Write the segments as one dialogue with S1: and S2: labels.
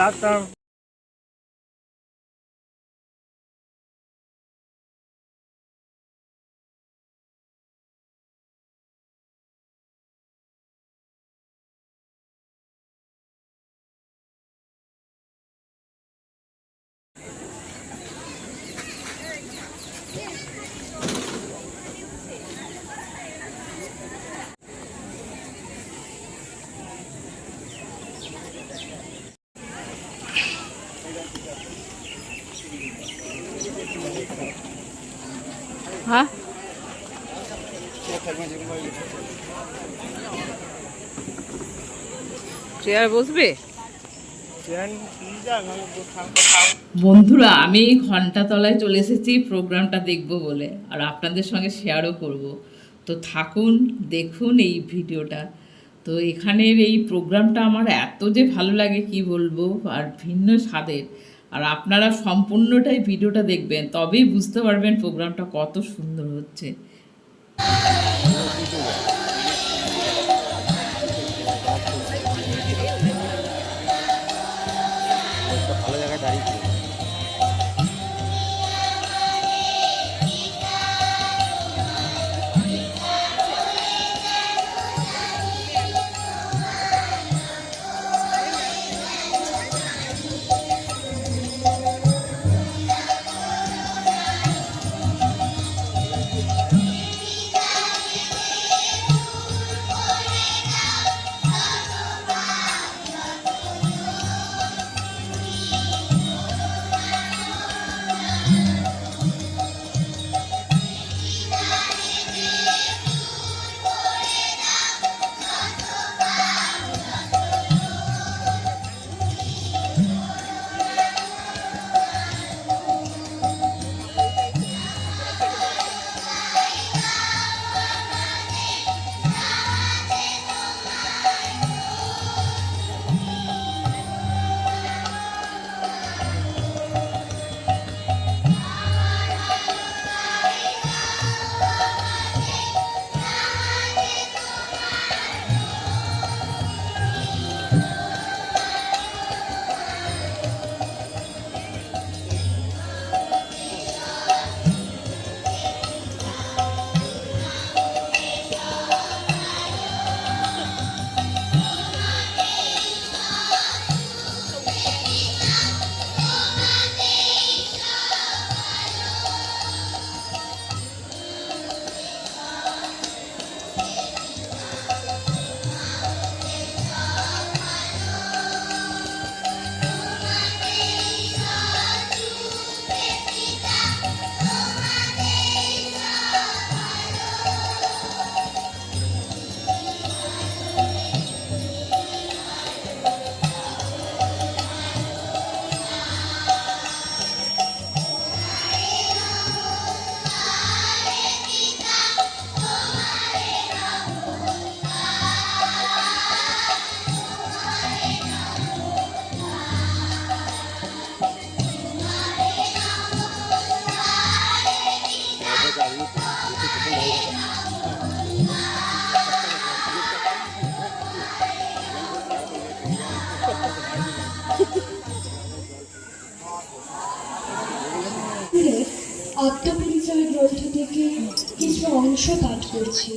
S1: Doctor chair বসবে? বন্ধুরা, আমি ঘণ্টা তলায় চলে এসেছি, প্রোগ্রামটা দেখব বলে, আর আপনাদের সঙ্গে শেয়ারও করব। তো থাকুন, দেখুন এই ভিডিওটা। তো এখানের এই প্রোগ্রামটা আমার এত যে ভালো লাগে, কি বলব, আর ভিন্ন স্বাদের। আর আপনারা সম্পূর্ণটাই ভিডিওটা দেখবেন, তবেই বুঝতে পারবেন প্রোগ্রামটা কত সুন্দর হচ্ছে।
S2: আত্মপরিচয় গ্রন্থ থেকে কিছু অংশ পাঠ করছি।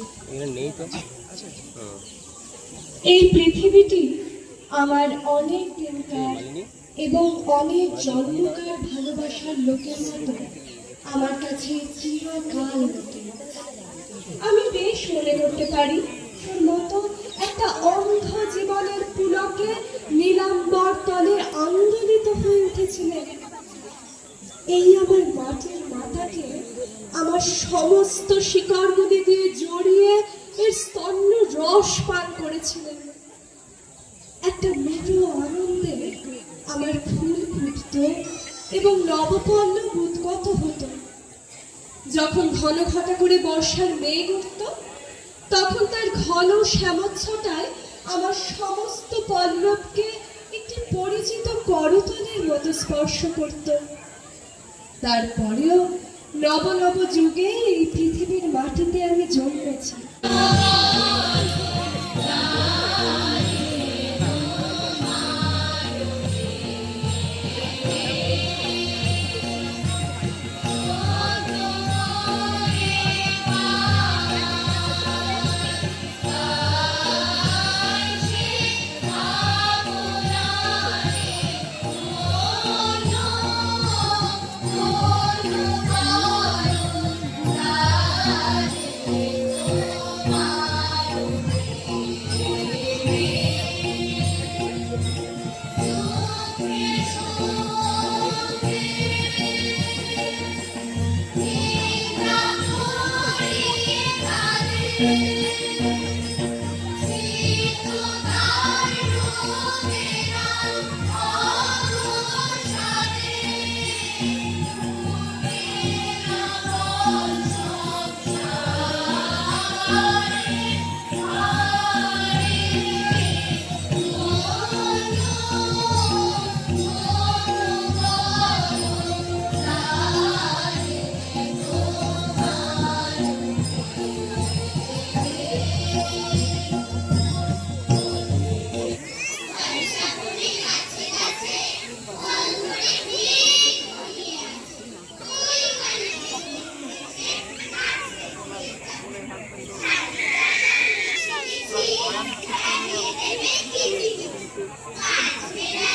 S2: এই পৃথিবীটি আমার অনেক দিনকার এবং অনেক জন্মকার ভালোবাসার লোকের মতো আমার কাছে চিরকাল আমি বেশ মনে করতে পারি মতো একটা অন্ধ জীবনের পুলকে নীলাম্বর তলে আন্দোলিত হয়ে উঠেছিলেন এই আমার মাটির মাথাকে, আমার সমস্ত শিকড়গুলি দিয়ে জড়িয়ে এর স্তন্য রস পান করেছিলেন। একটা মৃদু আনন্দে আমার ফুল ফুটত এবং নবপল্লব উদ্গত হতো। যখন ঘন ঘটা করে বর্ষার মেঘ উঠত, তখন তার ঘন শ্যামচ্ছটায় আমার সমস্ত পল্লবকে একটি পরিচিত করতলের মতো স্পর্শ করত। তারপরেও নব নব যুগে এই পৃথিবীর মাটিতে আমি জন্মেছি। Thank you. Thank you.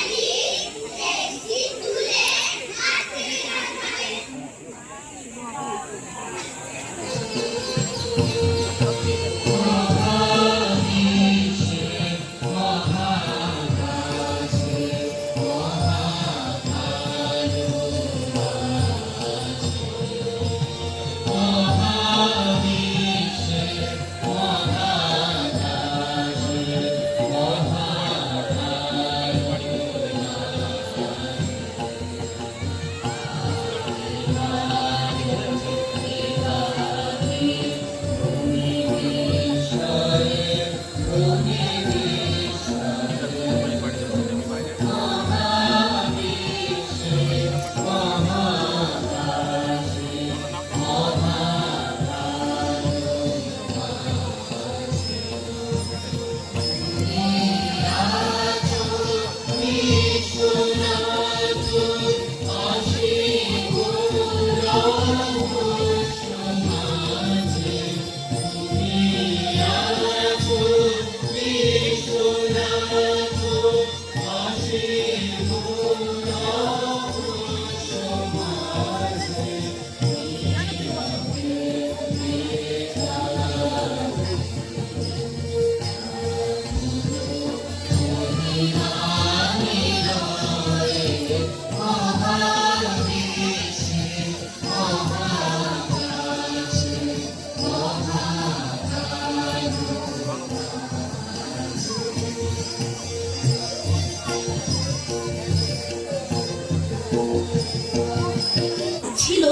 S3: ছিল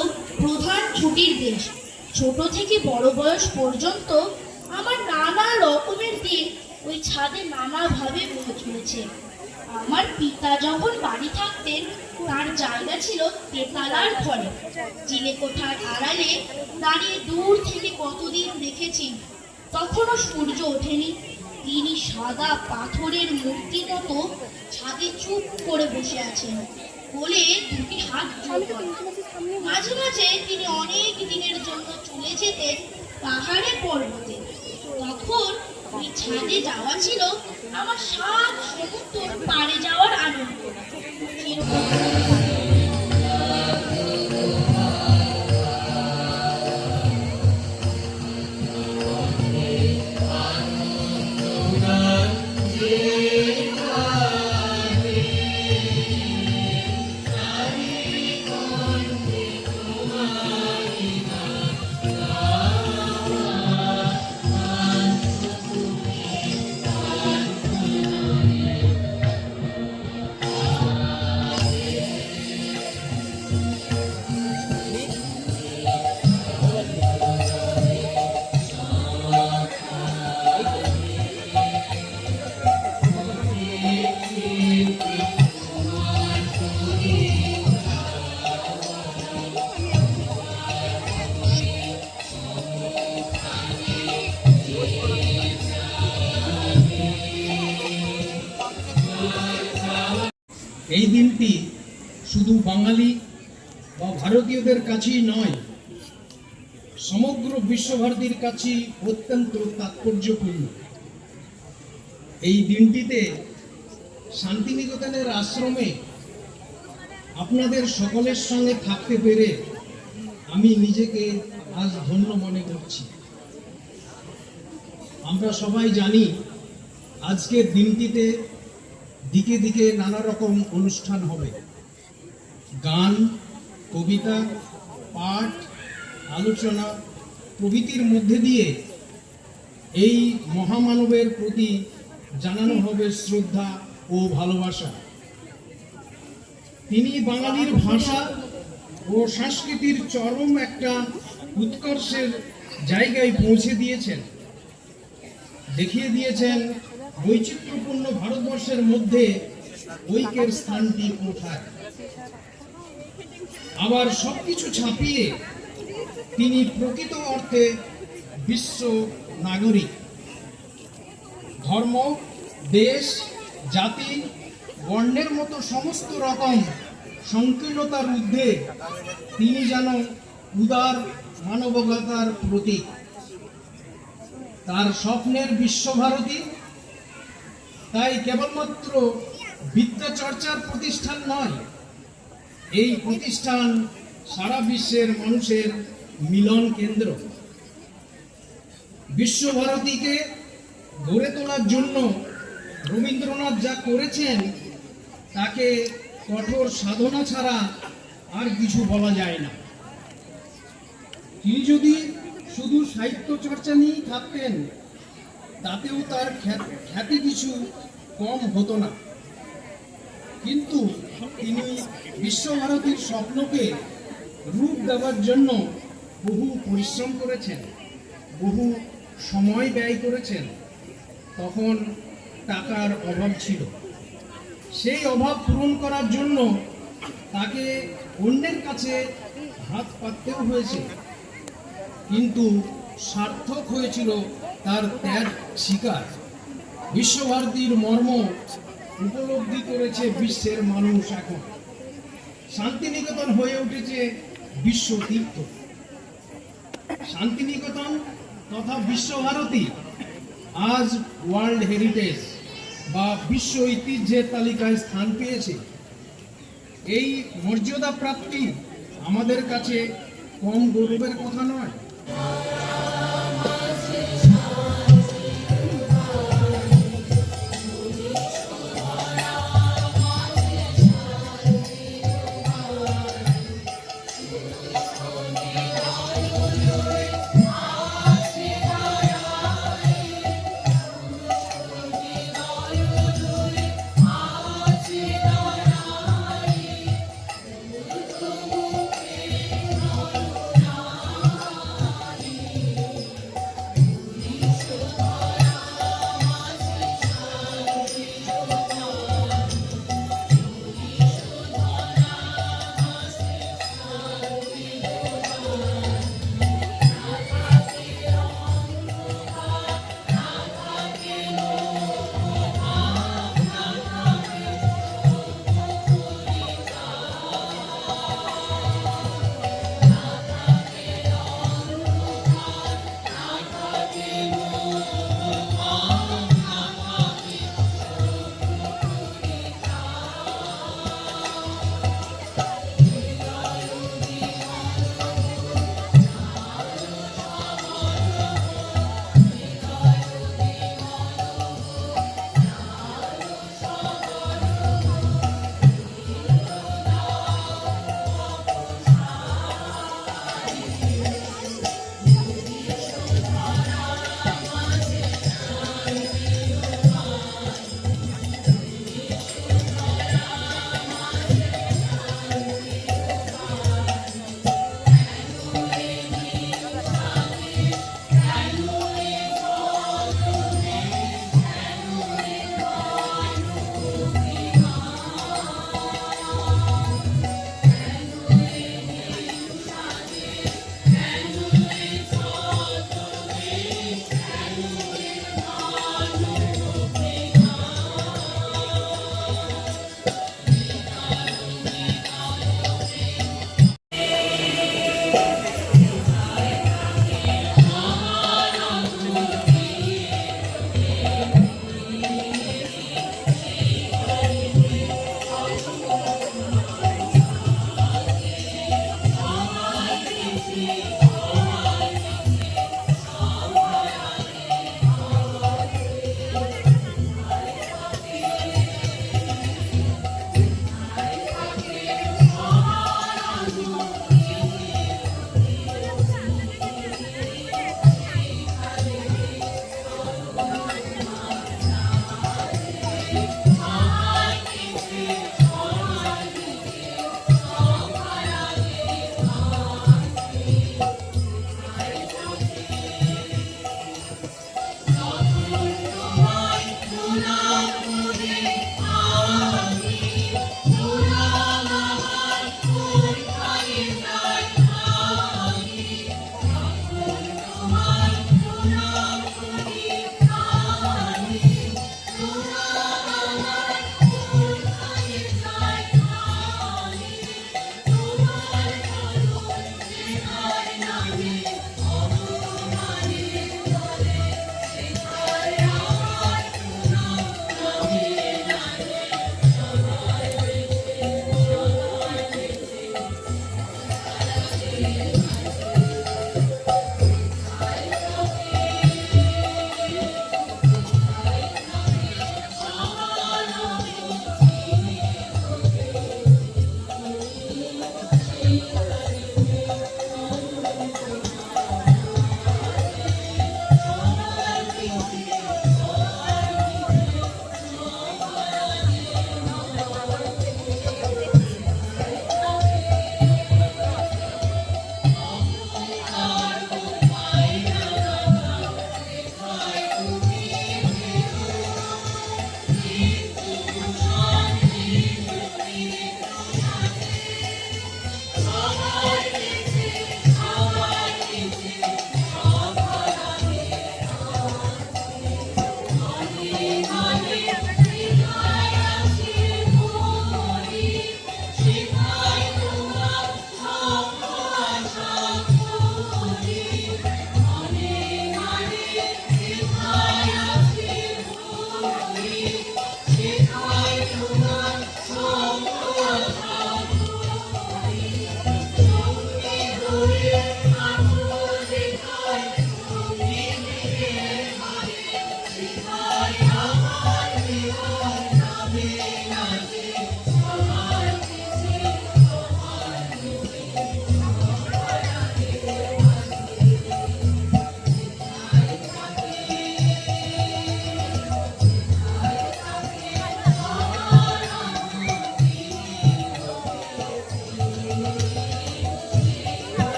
S3: প্রধান ছুটির দেশ ছোট থেকে বড় বয়স পর্যন্ত আমার নানা রকমের দিন ওই ছাদে নানাভাবে বয়ে চলেছে আমার পিতা যখন বাড়ি থাকতেন, তার জায়গা ছিল তেতালার ঘরে। চিলে কোঠার আড়ালে দাঁড়িয়ে দূর থেকে কতদিন দেখেছি, তখনও সূর্য ওঠেনি। তিনি সাদা পাথরের মূর্তি মতো ছাদে চুপ করে বসে আছেন। বলে দুটি হাত মাঝে মাঝে তিনি অনেক দিনের জন্য চলে যেতেন পাহাড়ে পর্বতে। তখন ওই ছাদে যাওয়া ছিল আমার সাত সমুদ্র পাড়ে যাওয়ার আনন্দ।
S4: এই দিনটি শুধু বাঙালি বা ভারতীয়দের কাছেই নয়, সমগ্র বিশ্বভারতীর কাছেই অত্যন্ত তাৎপর্যপূর্ণ। এই দিনটিতে শান্তিনিকেতনের আশ্রমে আপনাদের সকলের সঙ্গে থাকতে পেরে আমি নিজেকে আজ ধন্য মনে করছি। আমরা সবাই জানি আজকের দিনটিতে দিকে দিকে নানা রকম অনুষ্ঠান হবে। গান, কবিতা, পাঠ, আলোচনা প্রভৃতির মধ্যে দিয়ে এই মহামানবের প্রতি জানানো হবে শ্রদ্ধা ও ভালোবাসা। তিনি বাঙালির ভাষা ও সংস্কৃতির চরম একটা উৎকর্ষের জায়গায় পৌঁছে দিয়েছেন। দেখিয়ে দিয়েছেন বৈচিত্র্যপূর্ণ ভারতবর্ষের মধ্যে ঐক্যের স্থানটি কোথায়? আবার সবকিছু ছাপিয়ে তিনি প্রকৃত অর্থে বিশ্ব নাগরিক। ধর্ম, দেশ, জাতি, বর্ণের মতো সমস্ত রকম সংকীর্ণতার ঊর্ধ্বে তিনি যেন উদার মানবতার প্রতীক। তার স্বপ্নের বিশ্বভারতী তাই কেবলমাত্র বিদ্যা চর্চার প্রতিষ্ঠান নয়, এই প্রতিষ্ঠান সারা বিশ্বের মানুষের মিলন কেন্দ্র। বিশ্বভারতীকে গড়ে তোলার জন্য রবীন্দ্রনাথ যা করেছেন, তাকে কঠোর সাধনা ছাড়া আর কিছু বলা যায় না। তিনি যদি শুধু সাহিত্য চর্চা নিয়েই থাকতেন, তাতেও তার খ্যাতি কিছু কম হতো না। কিন্তু তিনি বিশ্বভারতীর স্বপ্নকে রূপ দেওয়ার জন্য বহু পরিশ্রম করেছেন, বহু সময় ব্যয় করেছেন। তখন টাকার অভাব ছিল। সেই অভাব পূরণ করার জন্য তাকে অন্যের কাছে হাত পাততেও হয়েছে। কিন্তু সার্থক হয়েছিল তার ত্যাগ, শিকার। বিশ্বভারতীর মর্ম উপলব্ধি করেছে বিশ্বের মানুষ এখন। শান্তিনিকেতন হয়ে উঠেছে বিশ্ব তীর্থ। শান্তিনিকেতন তথা বিশ্বভারতী আজ ওয়ার্ল্ড হেরিটেজ বা বিশ্ব ঐতিহ্যের তালিকায় স্থান পেয়েছে। এই মর্যাদা প্রাপ্তি আমাদের কাছে কম গৌরবের কথা নয়।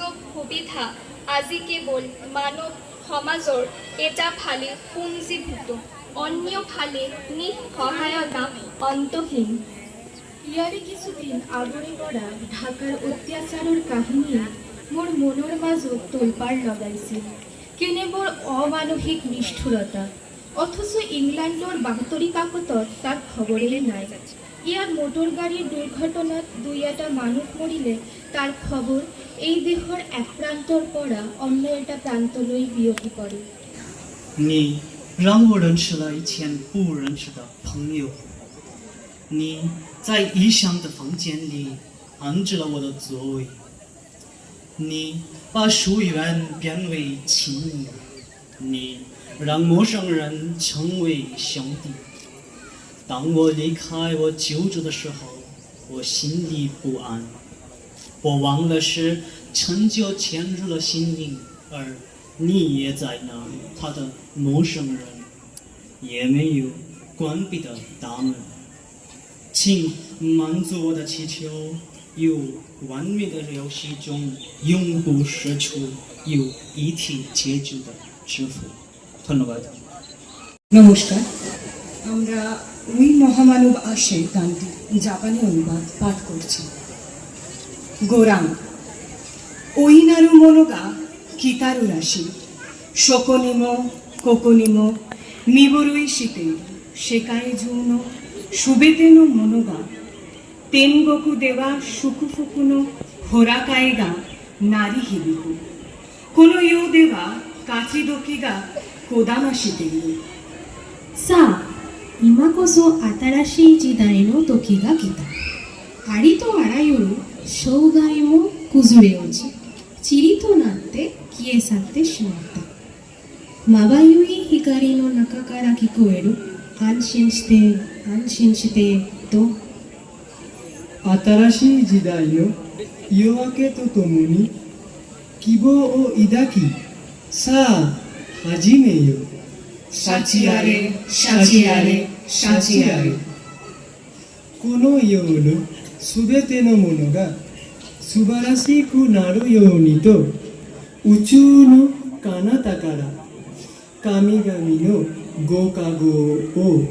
S5: সুযোগ সুবিধা আজি কেৱল মানৱ সমাজৰ এটা ফালে পুঞ্জীভূত, অন্য ফালে নিঃসহায়তা অন্তহীন।
S6: ইয়াৰে কিছুদিন আগৰে পৰা ঢাকাৰ অত্যাচাৰৰ কাহিনীয়ে মোৰ মনৰ মাজত তোলপাৰ লগাইছিল। কেনেবোৰ অমানসিক নিষ্ঠুৰতা। অথচ ইংলেণ্ডৰ বাতৰি কাকতত তাৰ খবৰেই নাই। ইয়াৰ মটৰ গাড়ীৰ দুৰ্ঘটনাত দুই এটা মানুহ মৰিলে, তাৰ খবৰ এই দেশৰ এক প্ৰান্তৰ পৰা অন্য এটা প্ৰান্তলৈ বিয়পি পৰে
S7: 你让我认识了以前不认识的朋友。你在异乡的房间里安置了我的座位。你把疏远变为亲密。你让陌生人成为兄弟。当我离开我救助的时候，我心里不安。 我忘了是陈旧嵌入了心灵，而你也在那，他的陌生人，也没有关闭的大门。请满足我的祈求，有完美的游戏中永不失处，有一体解救的支付。ধন্যবাদ
S8: নমস্কার আমরা ওই মহামানব আসে গানটি জাপানি অনুবাদ পাঠ করছি গোরাং ওইনারু মনোগা কিতারু রাশি শোকনিম, কোকনিম, নিবরুই শীতে সেকায় ঝুনো সুবেতেন মনোগা। তেন গোকু দেওয়া সুকু ফুকুনো হোরা কায়েগা নারী হিবিকু কোনো ইউ দেওয়া কাচি দোকিগা
S6: কোদামা শীতে সা ইমা কোসো আতারাশি জিদারেনো দোকিগা গীতা। আড়ি তো আড়াইরু 障害も崩れ落ち塵となって消え去ってしまった。まばゆい光の中から聞こえる安心して安心してと。
S9: 新しい時代よ夜明けとともに希望を抱きさあ始めよ。
S8: 幸あれ
S9: 幸あれ幸あれ。この夜べてのものが素晴らしくなるようにと宇宙の彼方から神々のご加護を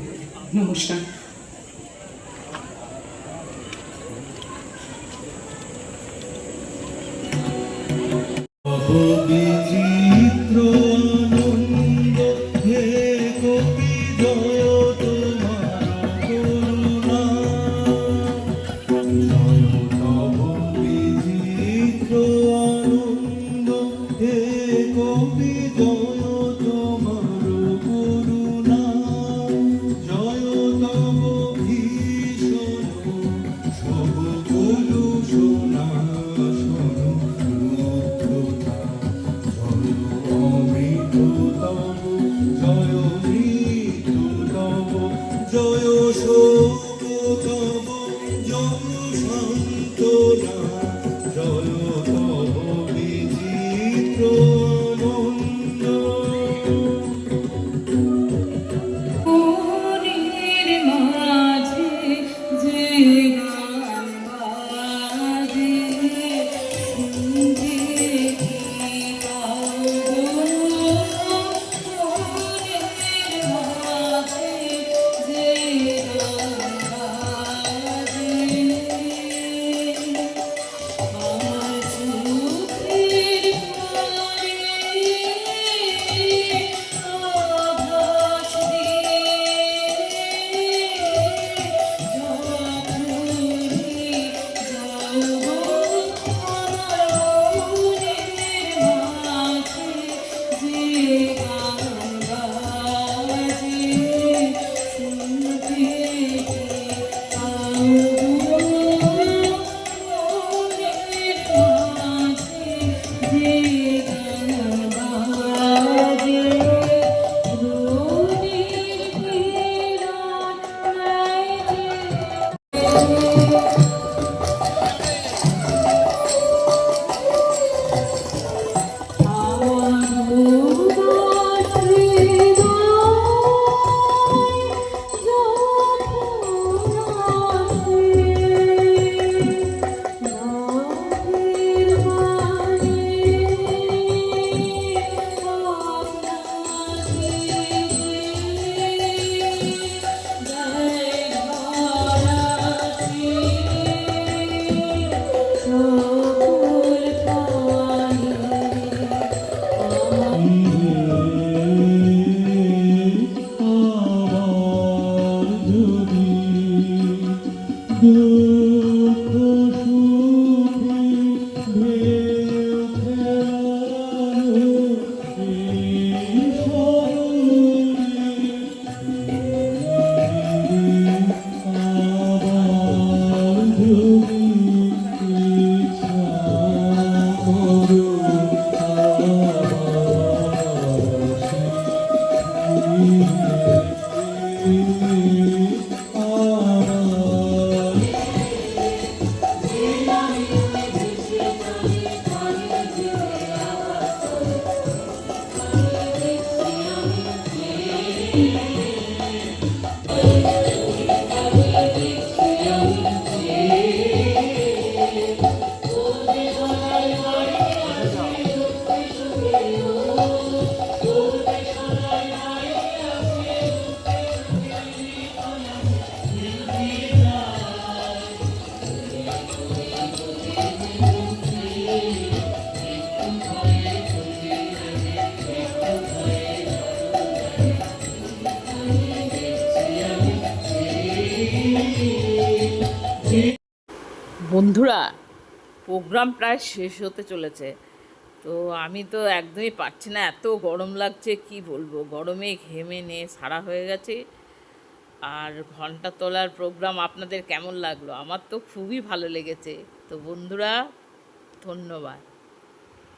S1: প্রোগ্রাম প্রায় শেষ হতে চলেছে। তো আমি তো একদমই পারছি না, এত গরম লাগছে, কি বলব? গরমে ঘেমে নে, সারা হয়ে গেছে। আর ঘণ্টা তোলার প্রোগ্রাম আপনাদের কেমন লাগল? আমার তো খুবই ভালো লেগেছে। তো বন্ধুরা, ধন্যবাদ।